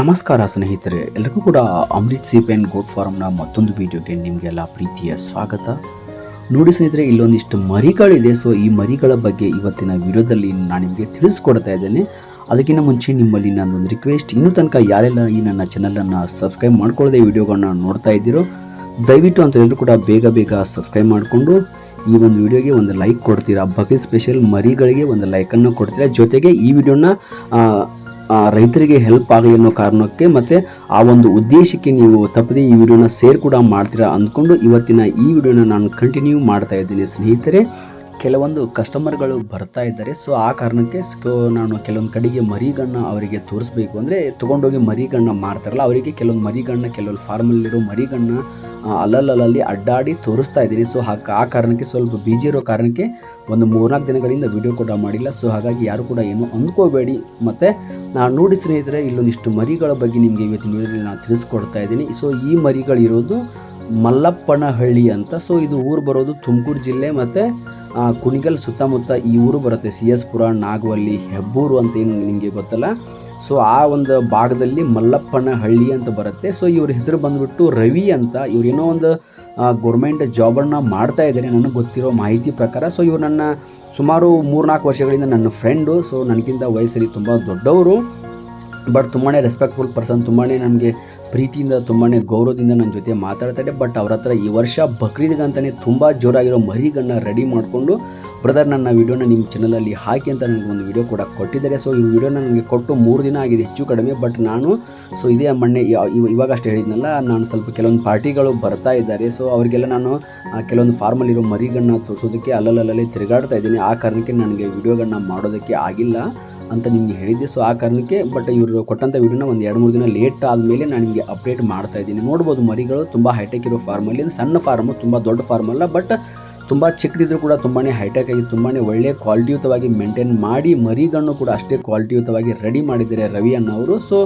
ನಮಸ್ಕಾರ ಸ್ನೇಹಿತರೆ ಎಲ್ಲರಿಗೂ ಕೂಡ ಅಮೃತ್ ಸೀಪ್ ಆ್ಯಂಡ್ ಗೋಟ್ ಫಾರ್ಮ್ನ ಮತ್ತೊಂದು ವಿಡಿಯೋಗೆ ನಿಮಗೆಲ್ಲ ಪ್ರೀತಿಯ ಸ್ವಾಗತ. ನೋಡಿ ಸ್ನೇಹಿತರೆ, ಇಲ್ಲೊಂದಿಷ್ಟು ಮರಿಗಳಿದೆ. ಸೊ ಈ ಮರಿಗಳ ಬಗ್ಗೆ ಇವತ್ತಿನ ವಿಡಿಯೋದಲ್ಲಿ ನಾನು ನಿಮಗೆ ತಿಳಿಸ್ಕೊಡ್ತಾ ಇದ್ದೇನೆ. ಅದಕ್ಕಿಂತ ಮುಂಚೆ ನಿಮ್ಮಲ್ಲಿ ನಾನು ಒಂದು ರಿಕ್ವೆಸ್ಟ್ ಇನ್ನೂ ತನಕ ಯಾರೆಲ್ಲ ಈ ನನ್ನ ಚಾನಲನ್ನು ಸಬ್ಸ್ಕ್ರೈಬ್ ಮಾಡ್ಕೊಳ್ಳದೆ ವಿಡಿಯೋಗಳನ್ನ ನೋಡ್ತಾ ಇದ್ದೀರೋ, ದಯವಿಟ್ಟು ಅಂತ ಹೇಳಿದ್ರು ಕೂಡ ಬೇಗ ಬೇಗ ಸಬ್ಸ್ಕ್ರೈಬ್ ಮಾಡಿಕೊಂಡು ಈ ಒಂದು ವಿಡಿಯೋಗೆ ಒಂದು ಲೈಕ್ ಕೊಡ್ತೀರಾ. ಬಕೆಟ್ ಸ್ಪೆಷಲ್ ಮರಿಗಳಿಗೆ ಒಂದು ಲೈಕನ್ನು ಕೊಡ್ತೀರಾ. ಜೊತೆಗೆ ಈ ವಿಡಿಯೋನ ರೈತರಿಗೆ ಹೆಲ್ಪ್ ಆಗಲಿ ಅನ್ನೋ ಕಾರಣಕ್ಕೆ ಮತ್ತು ಆ ಒಂದು ಉದ್ದೇಶಕ್ಕೆ ನೀವು ತಪ್ಪದೆ ಈ ವಿಡಿಯೋನ ಸೇರ್ ಕೂಡ ಮಾಡ್ತೀರಾ ಅಂದ್ಕೊಂಡು ಇವತ್ತಿನ ಈ ವಿಡಿಯೋನ ನಾನು ಕಂಟಿನ್ಯೂ ಮಾಡ್ತಾ ಇದ್ದೀನಿ ಸ್ನೇಹಿತರೆ. ಕೆಲವೊಂದು ಕಸ್ಟಮರ್ಗಳು ಬರ್ತಾ ಇದ್ದಾರೆ. ಸೊ ಆ ಕಾರಣಕ್ಕೆ ನಾನು ಕೆಲವೊಂದು ಕಡೆಗೆ ಮರಿಗಣ್ಣ ಅವರಿಗೆ ತೋರಿಸ್ಬೇಕು ಅಂದರೆ ತೊಗೊಂಡೋಗಿ ಮರಿಗಣ್ಣ ಮಾಡ್ತಾರಲ್ಲ ಅವರಿಗೆ ಕೆಲವೊಂದು ಮರಿಗಣ್ಣ, ಕೆಲವೊಂದು ಫಾರ್ಮಲ್ಲಿರೋ ಮರಿಗಣ್ಣ ಅಲ್ಲಲ್ಲಲ್ಲಿ ಅಡ್ಡಾಡಿ ತೋರಿಸ್ತಾ ಇದ್ದೀನಿ. ಸೊ ಹಾಗೆ, ಆ ಕಾರಣಕ್ಕೆ ಸ್ವಲ್ಪ ಬಿಜಿ ಇರೋ ಕಾರಣಕ್ಕೆ ಒಂದು ಮೂರ್ನಾಲ್ಕು ದಿನಗಳಿಂದ ವಿಡಿಯೋ ಕೂಡ ಮಾಡಿಲ್ಲ. ಸೊ ಹಾಗಾಗಿ ಯಾರು ಕೂಡ ಏನು ಅಂದ್ಕೋಬೇಡಿ. ಮತ್ತು ನಾನು ನೋಡಿ ಸ್ನೇಹಿತರೆ, ಇಲ್ಲೊಂದಿಷ್ಟು ಮರಿಗಳ ಬಗ್ಗೆ ನಿಮಗೆ ಇವತ್ತಿನ ವಿಡಿಯೋದಲ್ಲಿ ನಾನು ತಿಳಿಸ್ಕೊಡ್ತಾ ಇದ್ದೀನಿ. ಸೊ ಈ ಮರಿಗಳಿರೋದು ಮಲ್ಲಪ್ಪನಹಳ್ಳಿ ಅಂತ. ಸೊ ಇದು ಊರು ಬರೋದು ತುಮಕೂರು ಜಿಲ್ಲೆ ಮತ್ತು ಕುಣಿಗಲ್ ಸುತ್ತಮುತ್ತ ಈ ಊರು ಬರುತ್ತೆ. ಸಿ ಎಸ್ ಪುರ ನಾಗವಲ್ಲಿ, ಹೆಬ್ಬೂರು ಅಂತ ಏನು ನಿಮಗೆ ಗೊತ್ತಲ್ಲ? ಸೊ, ಆ ಒಂದು ಭಾಗದಲ್ಲಿ ಮಲ್ಲಪ್ಪನ ಹಳ್ಳಿ ಅಂತ ಬರುತ್ತೆ. ಸೊ, ಇವ್ರ ಹೆಸರು ಬಂದುಬಿಟ್ಟು ರವಿ ಅಂತ. ಇವ್ರು ಏನೋ ಒಂದು ಗೌರ್ಮೆಂಟ್ ಜಾಬನ್ನು ಮಾಡ್ತಾ ಇದ್ದಾರೆ. ನನಗೆ ಗೊತ್ತಿರೋ ಮಾಹಿತಿ ಪ್ರಕಾರ. ಸೊ, ಇವರು ನನ್ನ ಸುಮಾರು ಮೂರ್ನಾಲ್ಕು ವರ್ಷಗಳಿಂದ ನನ್ನ ಫ್ರೆಂಡು ಸೊ ನನಗಿಂತ ವಯಸ್ಸಲ್ಲಿ ತುಂಬ ದೊಡ್ಡವರು. ಬಟ್ ತುಂಬಾ ರೆಸ್ಪೆಕ್ಟ್ಫುಲ್ ಪರ್ಸನ್ ತುಂಬಾ ನನಗೆ ಪ್ರೀತಿಯಿಂದ ತುಂಬಾ ಗೌರವದಿಂದ ನನ್ನ ಜೊತೆ ಮಾತಾಡ್ತಾರೆ ಬಟ್ ಅವ್ರ ಹತ್ರ ಈ ವರ್ಷ ಬಕ್ರೀದ್ಗಂತಲೇ ತುಂಬ ಜೋರಾಗಿರೋ ಮರಿಗಳನ್ನ ರೆಡಿ ಮಾಡಿಕೊಂಡು ಬ್ರದರ್ ನನ್ನ ವಿಡಿಯೋನ ನಿಮ್ಮ ಚಾನಲಲ್ಲಿ ಹಾಕಿ ಅಂತ ನನಗೆ ಒಂದು ವಿಡಿಯೋ ಕೂಡ ಕೊಟ್ಟಿದ್ದಾರೆ. ಸೊ ಈ ವಿಡಿಯೋನ ನನಗೆ ಕೊಟ್ಟು ಮೂರು ದಿನ ಆಗಿದೆ, ಹೆಚ್ಚು ಕಡಿಮೆ. ಬಟ್ ನಾನು ಸೊ ಇದೇ ಮೊನ್ನೆ ಯಾ- ಅಷ್ಟು ಹೇಳಿದ್ನಲ್ಲ, ನಾನು ಸ್ವಲ್ಪ ಕೆಲವೊಂದು ಪಾರ್ಟಿಗಳು ಬರ್ತಾ ಇದ್ದಾರೆ. ಸೊ ಅವರಿಗೆಲ್ಲ ನಾನು ಕೆಲವೊಂದು ಫಾರ್ಮಲ್ಲಿರೋ ಮರಿಗಳನ್ನ ತೋರಿಸೋದಕ್ಕೆ ಅಲ್ಲಲ್ಲಲ್ಲಿ ತಿರುಗಾಡ್ತಾ ಇದ್ದೀನಿ. ಆ ಕಾರಣಕ್ಕೆ ನನಗೆ ವಿಡಿಯೋಗಳನ್ನ ಮಾಡೋದಕ್ಕೆ ಆಗಿಲ್ಲ. ಅಂತ ನಿಮಗೆ ಹೇಳಿದ್ದೆ. ಸೊ ಆ ಕಾರಣಕ್ಕೆ ಬಟ್ ಇವರು ಕೊಟ್ಟಂಥ ವೀಡಿಯೋನ ಒಂದು ಎರಡು ಮೂರು ದಿನ ಲೇಟ್ ಆದಮೇಲೆ ನಾನು ನಿಮಗೆ ಅಪ್ಡೇಟ್ ಮಾಡ್ತಾ ಇದ್ದೀನಿ. ನೋಡ್ಬೋದು ಮರಿಗಳು, ತುಂಬ ಹೈಟೆಕ್ ಇರೋ ಫಾರ್ಮಲ್ಲಿ ಸಣ್ಣ ಫಾರ್ಮು ತುಂಬ ದೊಡ್ಡ ಫಾರ್ಮ್ ಅಲ್ಲ ಬಟ್ ತುಂಬ ಚಿಕ್ಕದಿದ್ರು ಕೂಡ ತುಂಬಾ ಹೈಟೆಕ್ ಆಗಿ ತುಂಬಾ ಒಳ್ಳೆ ಕ್ವಾಲಿಟಿಯುತವಾಗಿ ಮೇಂಟೈನ್ ಮಾಡಿ ಮರಿಗಣ್ಣು ಕೂಡ ಅಷ್ಟೇ ಕ್ವಾಲಿಟಿಯುತವಾಗಿ ರೆಡಿ ಮಾಡಿದ್ದಾರೆ ರವಿ ಅನ್ನೋರು ಸೊ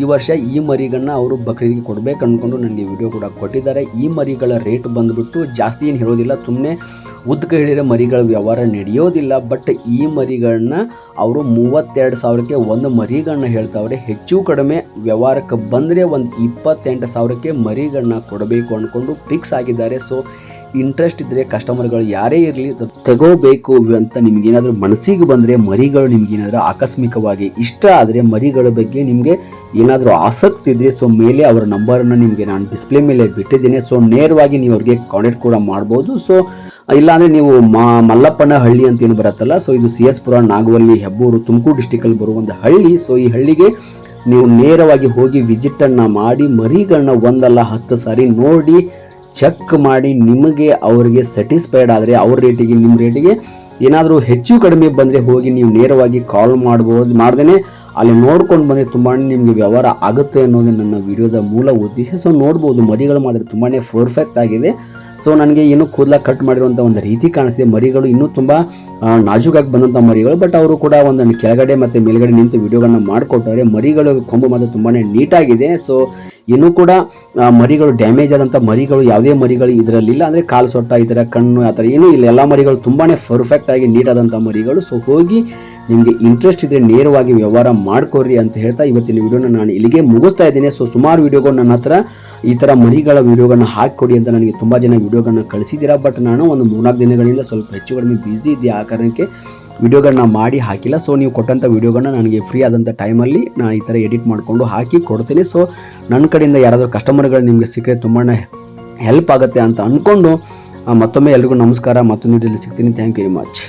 ಈ ವರ್ಷ ಈ ಮರಿಗಳನ್ನ ಅವರು ಬಕ್ರೀದಿಗೆ ಕೊಡಬೇಕು ಅಂದ್ಕೊಂಡು ನನಗೆ ವಿಡಿಯೋ ಕೂಡ ಕೊಟ್ಟಿದ್ದಾರೆ. ಈ ಮರಿಗಳ ರೇಟ್ ಬಂದುಬಿಟ್ಟು ಜಾಸ್ತಿ ಏನು ಹೇಳೋದಿಲ್ಲ ಸುಮ್ಮನೆ ಉದ್ದಕ್ಕೆ ಹೇಳಿರೋ ಮರಿಗಳ ವ್ಯವಹಾರ ನಡೆಯೋದಿಲ್ಲ ಬಟ್ ಈ ಮರಿಗಳನ್ನ ಅವರು ಮೂವತ್ತೆರಡು ಸಾವಿರಕ್ಕೆ ಒಂದು ಮರಿಗಣ್ಣ ಹೇಳ್ತಾವ್ರೆ. ಹೆಚ್ಚು ಕಡಿಮೆ ವ್ಯವಹಾರಕ್ಕೆ ಬಂದರೆ ಒಂದು ಇಪ್ಪತ್ತೆಂಟು ಸಾವಿರಕ್ಕೆ ಮರಿಗಳನ್ನ ಕೊಡಬೇಕು ಅಂದ್ಕೊಂಡು ಫಿಕ್ಸ್ ಆಗಿದ್ದಾರೆ. ಸೊ ಇಂಟ್ರೆಸ್ಟ್ ಇದ್ದರೆ ಕಸ್ಟಮರ್ಗಳು ಯಾರೇ ಇರಲಿ ತಗೋಬೇಕು ಅಂತ ನಿಮ್ಗೇನಾದರೂ ಮನಸ್ಸಿಗೆ ಬಂದರೆ ಮರಿಗಳು ನಿಮ್ಗೇನಾದ್ರೂ ಆಕಸ್ಮಿಕವಾಗಿ ಇಷ್ಟ ಆದರೆ ಮರಿಗಳ ಬಗ್ಗೆ ನಿಮಗೆ ಏನಾದರೂ ಆಸಕ್ತಿ ಇದ್ದರೆ ಸೊ ಮೇಲೆ ಅವರ ನಂಬರನ್ನು ನಿಮಗೆ ನಾನು ಡಿಸ್ಪ್ಲೇ ಮೇಲೆ ಬಿಟ್ಟಿದ್ದೇನೆ. ಸೊ ನೇರವಾಗಿ ನೀವು ಅವ್ರಿಗೆ ಕಾಂಟ್ಯಾಕ್ಟ್ ಕೂಡ ಮಾಡ್ಬೋದು. ಸೊ ಇಲ್ಲಾಂದರೆ ನೀವು ಮಾ ಮಲ್ಲಪ್ಪನ ಹಳ್ಳಿ ಅಂತ ಏನು ಬರುತ್ತಲ್ಲ ಸೊ ಇದು ಸಿ ಎಸ್ ಪುರ ನಾಗವಲ್ಲಿ, ಹೆಬ್ಬೂರು, ತುಮಕೂರು ಡಿಸ್ಟಿಕಲ್ಲಿ ಬರುವ ಒಂದು ಹಳ್ಳಿ. ಸೊ ಈ ಹಳ್ಳಿಗೆ ನೀವು ನೇರವಾಗಿ ಹೋಗಿ ವಿಸಿಟನ್ನು ಮಾಡಿ ಮರಿಗಳನ್ನ ಒಂದಲ್ಲ ಹತ್ತು ಸಾರಿ ನೋಡಿ ಚೆಕ್ ಮಾಡಿ ನಿಮಗೆ ಅವರಿಗೆ ಸ್ಯಾಟಿಸ್ಫೈಡ್ ಆದರೆ ಅವ್ರ ರೇಟಿಗೆ ನಿಮ್ಮ ರೇಟಿಗೆ ಏನಾದರೂ ಹೆಚ್ಚು ಕಡಿಮೆ ಬಂದರೆ ಹೋಗಿ ನೀವು ನೇರವಾಗಿ ಕಾಲ್ ಮಾಡ್ಬೋದು ಮಾಡ್ದೇ ಅಲ್ಲಿ ನೋಡ್ಕೊಂಡು ಬಂದರೆ ತುಂಬಾ ನಿಮಗೆ ವ್ಯವಹಾರ ಆಗುತ್ತೆ ಅನ್ನೋದೇ ನನ್ನ ವಿಡಿಯೋದ ಮೂಲ ಉದ್ದೇಶ. ಸೊ ನೋಡ್ಬೋದು ಮದಿಗಳು ಮಾತ್ರ ತುಂಬಾ ಪರ್ಫೆಕ್ಟ್ ಆಗಿದೆ. ಸೊ ನನಗೆ ಏನು ಕೂದಲ ಕಟ್ ಮಾಡಿರುವಂಥ ಒಂದು ರೀತಿ ಕಾಣಿಸ್ತಿದೆ. ಮರಿಗಳು ಇನ್ನೂ ತುಂಬ ನಾಜೂಕಾಗಿ ಬಂದಂಥ ಮರಿಗಳು ಬಟ್ ಅವರು ಕೂಡ ಒಂದು ಕೆಳಗಡೆ ಮತ್ತು ಮೇಲ್ಗಡೆ ನಿಂತು ವಿಡಿಯೋಗಳನ್ನ ಮಾಡಿಕೊಟ್ಟವ್ರೆ. ಮರಿಗಳು ಕೊಂಬು ಮಾತ್ರ ತುಂಬಾ ನೀಟಾಗಿದೆ. ಸೊ ಇನ್ನೂ ಕೂಡ ಮರಿಗಳು ಡ್ಯಾಮೇಜ್ ಆದಂಥ ಮರಿಗಳು ಯಾವುದೇ ಮರಿಗಳು ಇದರಲ್ಲಿಲ್ಲ. ಅಂದರೆ ಕಾಲು ಸೊಟ್ಟ ಈ ಥರ ಕಣ್ಣು ಆ ಥರ ಏನೂ ಇಲ್ಲ. ಎಲ್ಲ ಮರಿಗಳು ತುಂಬಾ ಪರ್ಫೆಕ್ಟ್ ಆಗಿ ನೀಟಾದಂಥ ಮರಿಗಳು. ಸೊ ಹೋಗಿ ನಿಮಗೆ ಇಂಟ್ರೆಸ್ಟ್ ಇದ್ದರೆ ನೇರವಾಗಿ ವ್ಯವಹಾರ ಮಾಡ್ಕೊರಿ ಅಂತ ಹೇಳ್ತಾ ಇವತ್ತಿನ ವಿಡಿಯೋನ ನಾನು ಇಲ್ಲಿಗೆ ಮುಗಿಸ್ತಾ ಇದ್ದೀನಿ. ಸೊ ಸುಮಾರು ವಿಡಿಯೋಗಳು ನನ್ನ ಹತ್ರ ಈ ಥರ ಮರಿಗಳ ವೀಡಿಯೋಗಳನ್ನ ಹಾಕಿಕೊಡಿ ಅಂತ ನನಗೆ ತುಂಬ ಜನ ವೀಡಿಯೋಗಳನ್ನ ಕಳಿಸಿದ್ದೀರಾ ಬಟ್ ನಾನು ಒಂದು ಮೂರ್ನಾಲ್ಕು ದಿನಗಳಿಂದ ಸ್ವಲ್ಪ ಹೆಚ್ಚು ಕಡಿಮೆ ಬ್ಯುಸಿ ಇದೆಯಾ ಆ ಕಾರಣಕ್ಕೆ ವೀಡಿಯೋಗಳನ್ನ ಮಾಡಿ ಹಾಕಿಲ್ಲ. ಸೊ ನೀವು ಕೊಟ್ಟಂಥ ವೀಡಿಯೋಗಳನ್ನ ನನಗೆ ಫ್ರೀ ಆದಂಥ ಟೈಮಲ್ಲಿ ನಾನು ಈ ಥರ ಎಡಿಟ್ ಮಾಡಿಕೊಂಡು ಹಾಕಿ ಕೊಡ್ತೀನಿ. ಸೊ ನನ್ನ ಕಡೆಯಿಂದ ಯಾರಾದರೂ ಕಸ್ಟಮರ್ಗಳು ನಿಮಗೆ ಸಿಕ್ಕರೆ ತುಂಬಾ ಹೆಲ್ಪ್ ಆಗುತ್ತೆ ಅಂತ ಅಂದ್ಕೊಂಡು ಮತ್ತೊಮ್ಮೆ ಎಲ್ರಿಗೂ ನಮಸ್ಕಾರ ಮತ್ತೊಂದು ವಿಡಿಯೋದಲ್ಲಿ ಸಿಗ್ತೀನಿ. Thank you very much